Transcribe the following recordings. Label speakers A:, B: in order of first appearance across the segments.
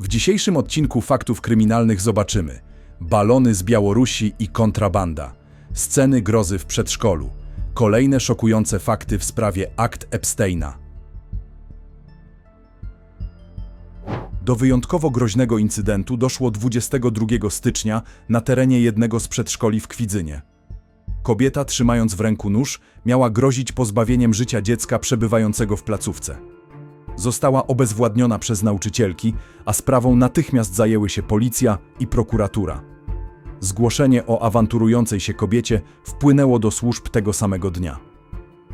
A: W dzisiejszym odcinku Faktów Kryminalnych zobaczymy balony z Białorusi i kontrabanda, sceny grozy w przedszkolu, kolejne szokujące fakty w sprawie akt Epsteina. Do wyjątkowo groźnego incydentu doszło 22 stycznia na terenie jednego z przedszkoli w Kwidzynie. Kobieta, trzymając w ręku nóż, miała grozić pozbawieniem życia dziecka przebywającego w placówce. Została obezwładniona przez nauczycielki, a sprawą natychmiast zajęły się policja i prokuratura. Zgłoszenie o awanturującej się kobiecie wpłynęło do służb tego samego dnia.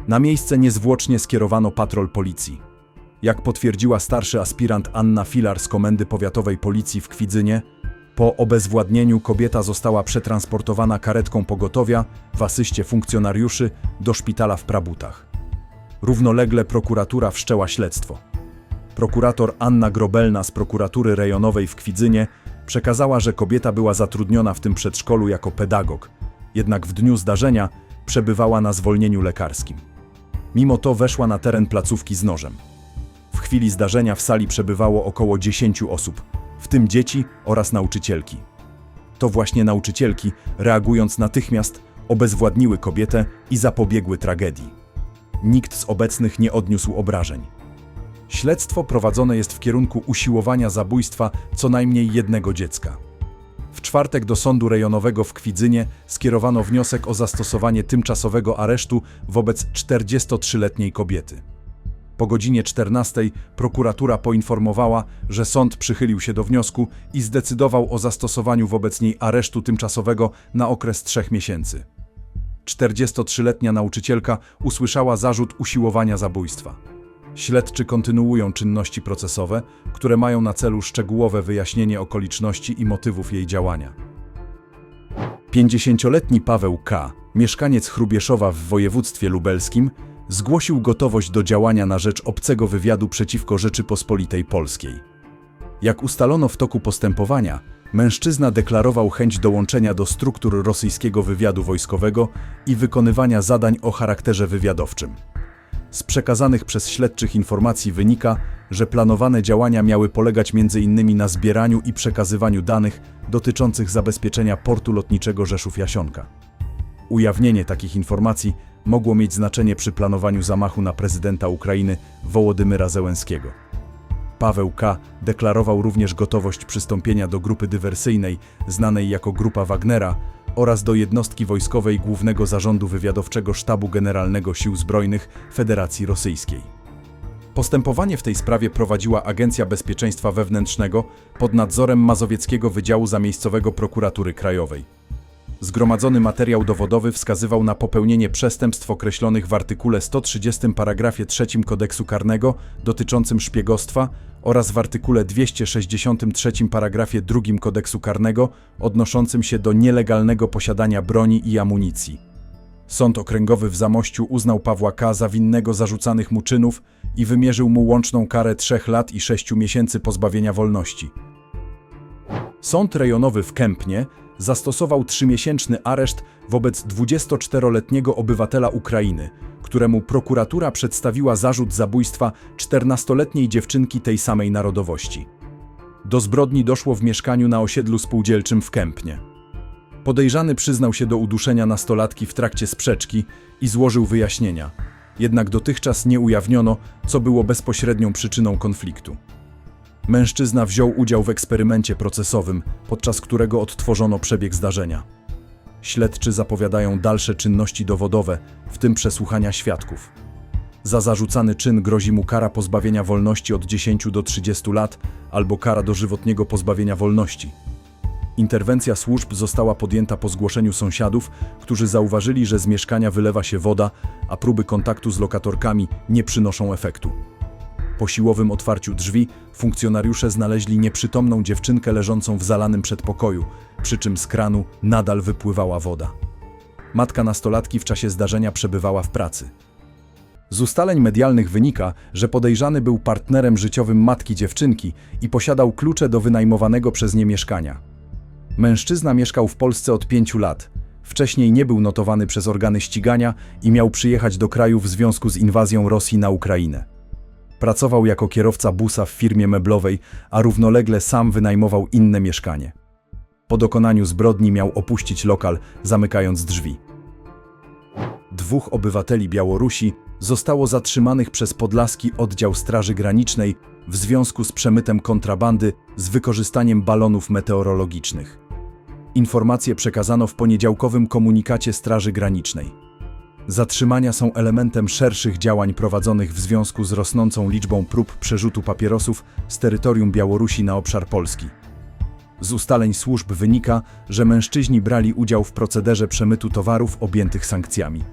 A: Na miejsce niezwłocznie skierowano patrol policji. Jak potwierdziła starszy aspirant Anna Filar z Komendy Powiatowej Policji w Kwidzynie, po obezwładnieniu kobieta została przetransportowana karetką pogotowia w asyście funkcjonariuszy do szpitala w Prabutach. Równolegle prokuratura wszczęła śledztwo. Prokurator Anna Grobelna z prokuratury rejonowej w Kwidzynie przekazała, że kobieta była zatrudniona w tym przedszkolu jako pedagog, jednak w dniu zdarzenia przebywała na zwolnieniu lekarskim. Mimo to weszła na teren placówki z nożem. W chwili zdarzenia w sali przebywało około 10 osób, w tym dzieci oraz nauczycielki. To właśnie nauczycielki, reagując natychmiast, obezwładniły kobietę i zapobiegły tragedii. Nikt z obecnych nie odniósł obrażeń. Śledztwo prowadzone jest w kierunku usiłowania zabójstwa co najmniej jednego dziecka. W czwartek do sądu rejonowego w Kwidzynie skierowano wniosek o zastosowanie tymczasowego aresztu wobec 43-letniej kobiety. Po godzinie 14 prokuratura poinformowała, że sąd przychylił się do wniosku i zdecydował o zastosowaniu wobec niej aresztu tymczasowego na okres trzech miesięcy. 43-letnia nauczycielka usłyszała zarzut usiłowania zabójstwa. Śledczy kontynuują czynności procesowe, które mają na celu szczegółowe wyjaśnienie okoliczności i motywów jej działania. 50-letni Paweł K., mieszkaniec Chrubieszowa w województwie lubelskim, zgłosił gotowość do działania na rzecz obcego wywiadu przeciwko Rzeczypospolitej Polskiej. Jak ustalono w toku postępowania, mężczyzna deklarował chęć dołączenia do struktur rosyjskiego wywiadu wojskowego i wykonywania zadań o charakterze wywiadowczym. Z przekazanych przez śledczych informacji wynika, że planowane działania miały polegać m.in. na zbieraniu i przekazywaniu danych dotyczących zabezpieczenia portu lotniczego Rzeszów-Jasionka. Ujawnienie takich informacji mogło mieć znaczenie przy planowaniu zamachu na prezydenta Ukrainy Wołodymyra Zełenskiego. Paweł K. deklarował również gotowość przystąpienia do grupy dywersyjnej, znanej jako Grupa Wagnera, oraz do jednostki wojskowej Głównego Zarządu Wywiadowczego Sztabu Generalnego Sił Zbrojnych Federacji Rosyjskiej. Postępowanie w tej sprawie prowadziła Agencja Bezpieczeństwa Wewnętrznego pod nadzorem Mazowieckiego Wydziału Zamiejscowego Prokuratury Krajowej. Zgromadzony materiał dowodowy wskazywał na popełnienie przestępstw określonych w artykule 130 paragrafie 3 kodeksu karnego dotyczącym szpiegostwa oraz w artykule 263 paragrafie 2 kodeksu karnego odnoszącym się do nielegalnego posiadania broni i amunicji. Sąd okręgowy w Zamościu uznał Pawła K. za winnego zarzucanych mu czynów i wymierzył mu łączną karę 3 lat i 6 miesięcy pozbawienia wolności. Sąd rejonowy w Kępnie zastosował trzymiesięczny areszt wobec 24-letniego obywatela Ukrainy, któremu prokuratura przedstawiła zarzut zabójstwa 14-letniej dziewczynki tej samej narodowości. Do zbrodni doszło w mieszkaniu na osiedlu spółdzielczym w Kępnie. Podejrzany przyznał się do uduszenia nastolatki w trakcie sprzeczki i złożył wyjaśnienia. Jednak dotychczas nie ujawniono, co było bezpośrednią przyczyną konfliktu. Mężczyzna wziął udział w eksperymencie procesowym, podczas którego odtworzono przebieg zdarzenia. Śledczy zapowiadają dalsze czynności dowodowe, w tym przesłuchania świadków. Za zarzucany czyn grozi mu kara pozbawienia wolności od 10 do 30 lat albo kara dożywotniego pozbawienia wolności. Interwencja służb została podjęta po zgłoszeniu sąsiadów, którzy zauważyli, że z mieszkania wylewa się woda, a próby kontaktu z lokatorkami nie przynoszą efektu. Po siłowym otwarciu drzwi funkcjonariusze znaleźli nieprzytomną dziewczynkę leżącą w zalanym przedpokoju, przy czym z kranu nadal wypływała woda. Matka nastolatki w czasie zdarzenia przebywała w pracy. Z ustaleń medialnych wynika, że podejrzany był partnerem życiowym matki dziewczynki i posiadał klucze do wynajmowanego przez nie mieszkania. Mężczyzna mieszkał w Polsce od pięciu lat. Wcześniej nie był notowany przez organy ścigania i miał przyjechać do kraju w związku z inwazją Rosji na Ukrainę. Pracował jako kierowca busa w firmie meblowej, a równolegle sam wynajmował inne mieszkanie. Po dokonaniu zbrodni miał opuścić lokal, zamykając drzwi. Dwóch obywateli Białorusi zostało zatrzymanych przez podlaski oddział Straży Granicznej w związku z przemytem kontrabandy z wykorzystaniem balonów meteorologicznych. Informacje przekazano w poniedziałkowym komunikacie Straży Granicznej. Zatrzymania są elementem szerszych działań prowadzonych w związku z rosnącą liczbą prób przerzutu papierosów z terytorium Białorusi na obszar Polski. Z ustaleń służb wynika, że mężczyźni brali udział w procederze przemytu towarów objętych sankcjami.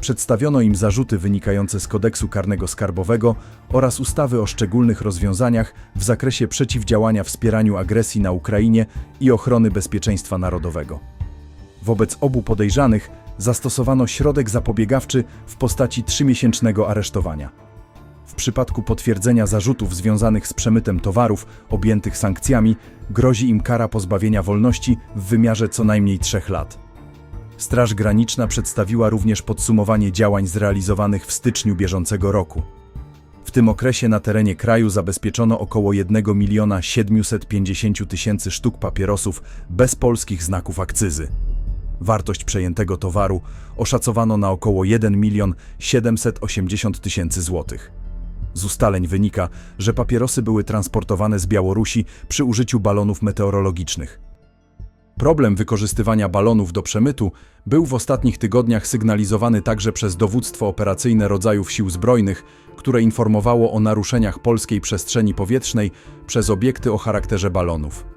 A: Przedstawiono im zarzuty wynikające z kodeksu karnego skarbowego oraz ustawy o szczególnych rozwiązaniach w zakresie przeciwdziałania wspieraniu agresji na Ukrainie i ochrony bezpieczeństwa narodowego. Wobec obu podejrzanych zastosowano środek zapobiegawczy w postaci trzymiesięcznego aresztowania. W przypadku potwierdzenia zarzutów związanych z przemytem towarów objętych sankcjami grozi im kara pozbawienia wolności w wymiarze co najmniej trzech lat. Straż Graniczna przedstawiła również podsumowanie działań zrealizowanych w styczniu bieżącego roku. W tym okresie na terenie kraju zabezpieczono około 1 miliona 750 tysięcy sztuk papierosów bez polskich znaków akcyzy. Wartość przejętego towaru oszacowano na około 1 milion 780 tysięcy złotych. Z ustaleń wynika, że papierosy były transportowane z Białorusi przy użyciu balonów meteorologicznych. Problem wykorzystywania balonów do przemytu był w ostatnich tygodniach sygnalizowany także przez dowództwo operacyjne rodzajów sił zbrojnych, które informowało o naruszeniach polskiej przestrzeni powietrznej przez obiekty o charakterze balonów.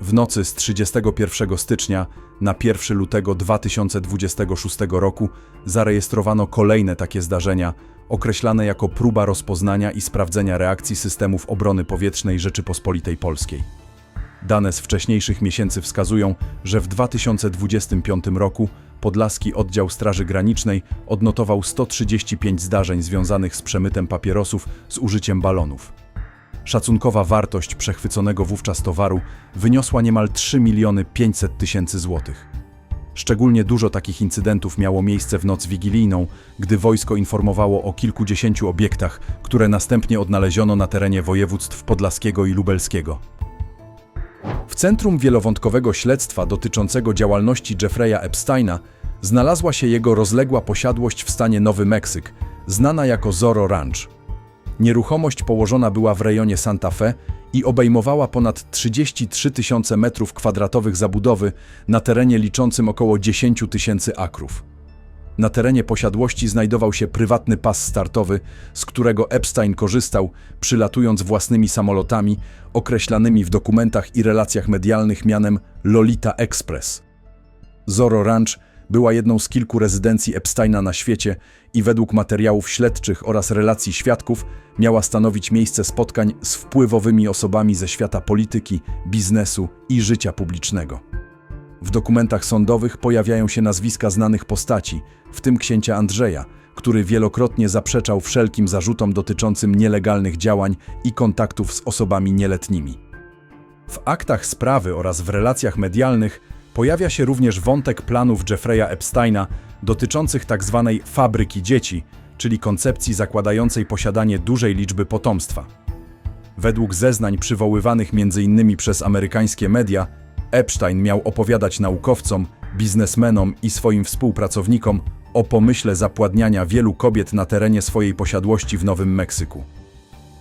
A: W nocy z 31 stycznia na 1 lutego 2026 roku zarejestrowano kolejne takie zdarzenia, określane jako próba rozpoznania i sprawdzenia reakcji systemów obrony powietrznej Rzeczypospolitej Polskiej. Dane z wcześniejszych miesięcy wskazują, że w 2025 roku Podlaski Oddział Straży Granicznej odnotował 135 zdarzeń związanych z przemytem papierosów z użyciem balonów. Szacunkowa wartość przechwyconego wówczas towaru wyniosła niemal 3 miliony 500 tysięcy złotych. Szczególnie dużo takich incydentów miało miejsce w noc wigilijną, gdy wojsko informowało o kilkudziesięciu obiektach, które następnie odnaleziono na terenie województw podlaskiego i lubelskiego. W centrum wielowątkowego śledztwa dotyczącego działalności Jeffreya Epsteina znalazła się jego rozległa posiadłość w stanie Nowy Meksyk, znana jako Zorro Ranch. Nieruchomość położona była w rejonie Santa Fe i obejmowała ponad 33 tysiące metrów kwadratowych zabudowy na terenie liczącym około 10 tysięcy akrów. Na terenie posiadłości znajdował się prywatny pas startowy, z którego Epstein korzystał, przylatując własnymi samolotami, określanymi w dokumentach i relacjach medialnych mianem Lolita Express. Zorro Ranch była jedną z kilku rezydencji Epsteina na świecie i według materiałów śledczych oraz relacji świadków miała stanowić miejsce spotkań z wpływowymi osobami ze świata polityki, biznesu i życia publicznego. W dokumentach sądowych pojawiają się nazwiska znanych postaci, w tym księcia Andrzeja, który wielokrotnie zaprzeczał wszelkim zarzutom dotyczącym nielegalnych działań i kontaktów z osobami nieletnimi. W aktach sprawy oraz w relacjach medialnych pojawia się również wątek planów Jeffreya Epsteina dotyczących tzw. fabryki dzieci, czyli koncepcji zakładającej posiadanie dużej liczby potomstwa. Według zeznań przywoływanych m.in. przez amerykańskie media, Epstein miał opowiadać naukowcom, biznesmenom i swoim współpracownikom o pomyśle zapładniania wielu kobiet na terenie swojej posiadłości w Nowym Meksyku.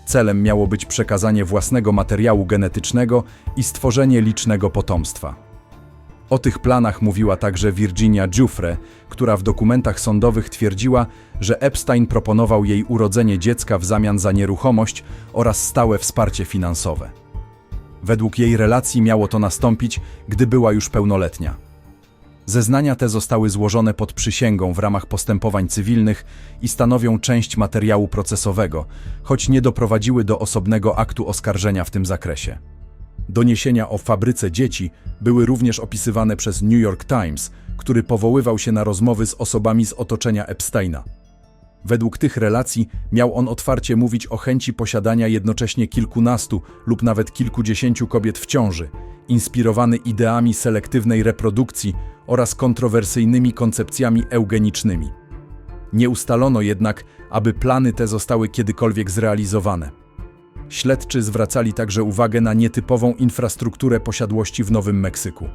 A: Celem miało być przekazanie własnego materiału genetycznego i stworzenie licznego potomstwa. O tych planach mówiła także Virginia Giuffre, która w dokumentach sądowych twierdziła, że Epstein proponował jej urodzenie dziecka w zamian za nieruchomość oraz stałe wsparcie finansowe. Według jej relacji miało to nastąpić, gdy była już pełnoletnia. Zeznania te zostały złożone pod przysięgą w ramach postępowań cywilnych i stanowią część materiału procesowego, choć nie doprowadziły do osobnego aktu oskarżenia w tym zakresie. Doniesienia o fabryce dzieci były również opisywane przez New York Times, który powoływał się na rozmowy z osobami z otoczenia Epsteina. Według tych relacji miał on otwarcie mówić o chęci posiadania jednocześnie kilkunastu lub nawet kilkudziesięciu kobiet w ciąży, inspirowany ideami selektywnej reprodukcji oraz kontrowersyjnymi koncepcjami eugenicznymi. Nie ustalono jednak, aby plany te zostały kiedykolwiek zrealizowane. Śledczy zwracali także uwagę na nietypową infrastrukturę posiadłości w Nowym Meksyku.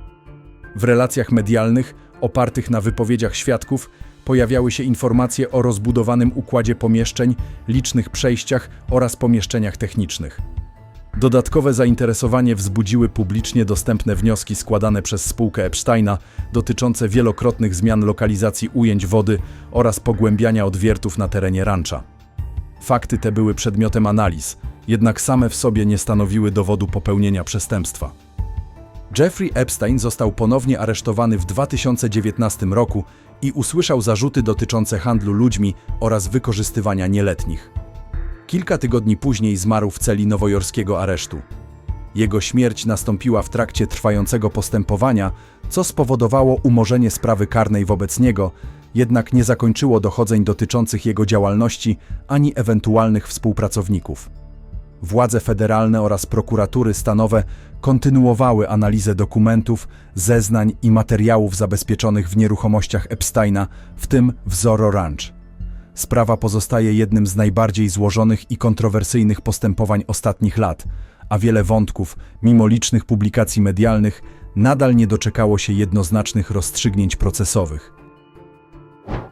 A: W relacjach medialnych, opartych na wypowiedziach świadków, pojawiały się informacje o rozbudowanym układzie pomieszczeń, licznych przejściach oraz pomieszczeniach technicznych. Dodatkowe zainteresowanie wzbudziły publicznie dostępne wnioski składane przez spółkę Epsteina dotyczące wielokrotnych zmian lokalizacji ujęć wody oraz pogłębiania odwiertów na terenie rancha. Fakty te były przedmiotem analiz, jednak same w sobie nie stanowiły dowodu popełnienia przestępstwa. Jeffrey Epstein został ponownie aresztowany w 2019 roku i usłyszał zarzuty dotyczące handlu ludźmi oraz wykorzystywania nieletnich. Kilka tygodni później zmarł w celi nowojorskiego aresztu. Jego śmierć nastąpiła w trakcie trwającego postępowania, co spowodowało umorzenie sprawy karnej wobec niego, jednak nie zakończyło dochodzeń dotyczących jego działalności ani ewentualnych współpracowników. Władze federalne oraz prokuratury stanowe kontynuowały analizę dokumentów, zeznań i materiałów zabezpieczonych w nieruchomościach Epsteina, w tym w Zorro Ranch. Sprawa pozostaje jednym z najbardziej złożonych i kontrowersyjnych postępowań ostatnich lat, a wiele wątków, mimo licznych publikacji medialnych, nadal nie doczekało się jednoznacznych rozstrzygnięć procesowych.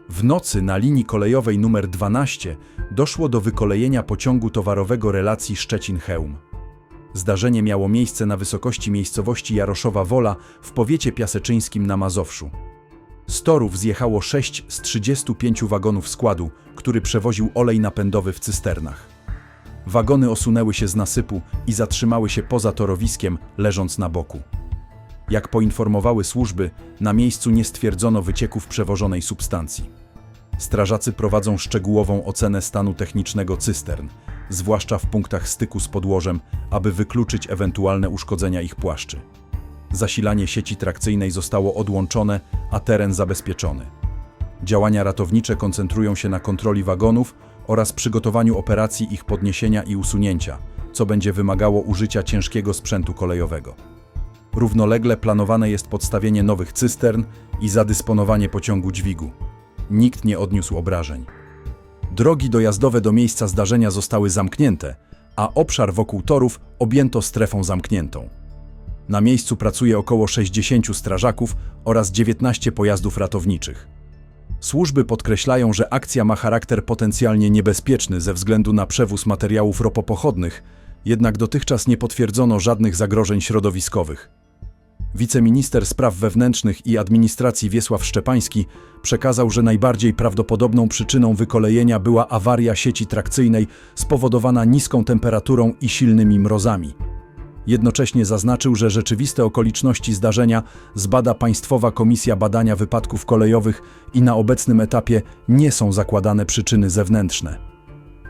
A: W nocy na linii kolejowej nr 12 doszło do wykolejenia pociągu towarowego relacji Szczecin-Chełm. Zdarzenie miało miejsce na wysokości miejscowości Jaroszowa Wola w powiecie piaseczyńskim na Mazowszu. Z torów zjechało 6 z 35 wagonów składu, który przewoził olej napędowy w cysternach. Wagony osunęły się z nasypu i zatrzymały się poza torowiskiem, leżąc na boku. Jak poinformowały służby, na miejscu nie stwierdzono wycieków przewożonej substancji. Strażacy prowadzą szczegółową ocenę stanu technicznego cystern, zwłaszcza w punktach styku z podłożem, aby wykluczyć ewentualne uszkodzenia ich płaszczy. Zasilanie sieci trakcyjnej zostało odłączone, a teren zabezpieczony. Działania ratownicze koncentrują się na kontroli wagonów oraz przygotowaniu operacji ich podniesienia i usunięcia, co będzie wymagało użycia ciężkiego sprzętu kolejowego. Równolegle planowane jest podstawienie nowych cystern i zadysponowanie pociągu dźwigu. Nikt nie odniósł obrażeń. Drogi dojazdowe do miejsca zdarzenia zostały zamknięte, a obszar wokół torów objęto strefą zamkniętą. Na miejscu pracuje około 60 strażaków oraz 19 pojazdów ratowniczych. Służby podkreślają, że akcja ma charakter potencjalnie niebezpieczny ze względu na przewóz materiałów ropopochodnych, jednak dotychczas nie potwierdzono żadnych zagrożeń środowiskowych. Wiceminister Spraw Wewnętrznych i Administracji Wiesław Szczepański przekazał, że najbardziej prawdopodobną przyczyną wykolejenia była awaria sieci trakcyjnej spowodowana niską temperaturą i silnymi mrozami. Jednocześnie zaznaczył, że rzeczywiste okoliczności zdarzenia zbada Państwowa Komisja Badania Wypadków Kolejowych i na obecnym etapie nie są zakładane przyczyny zewnętrzne.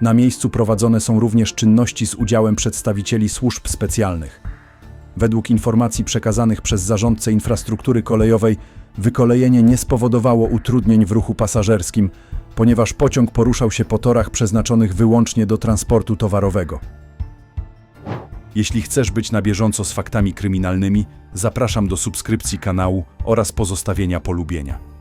A: Na miejscu prowadzone są również czynności z udziałem przedstawicieli służb specjalnych. Według informacji przekazanych przez zarządcę infrastruktury kolejowej, wykolejenie nie spowodowało utrudnień w ruchu pasażerskim, ponieważ pociąg poruszał się po torach przeznaczonych wyłącznie do transportu towarowego. Jeśli chcesz być na bieżąco z faktami kryminalnymi, zapraszam do subskrypcji kanału oraz pozostawienia polubienia.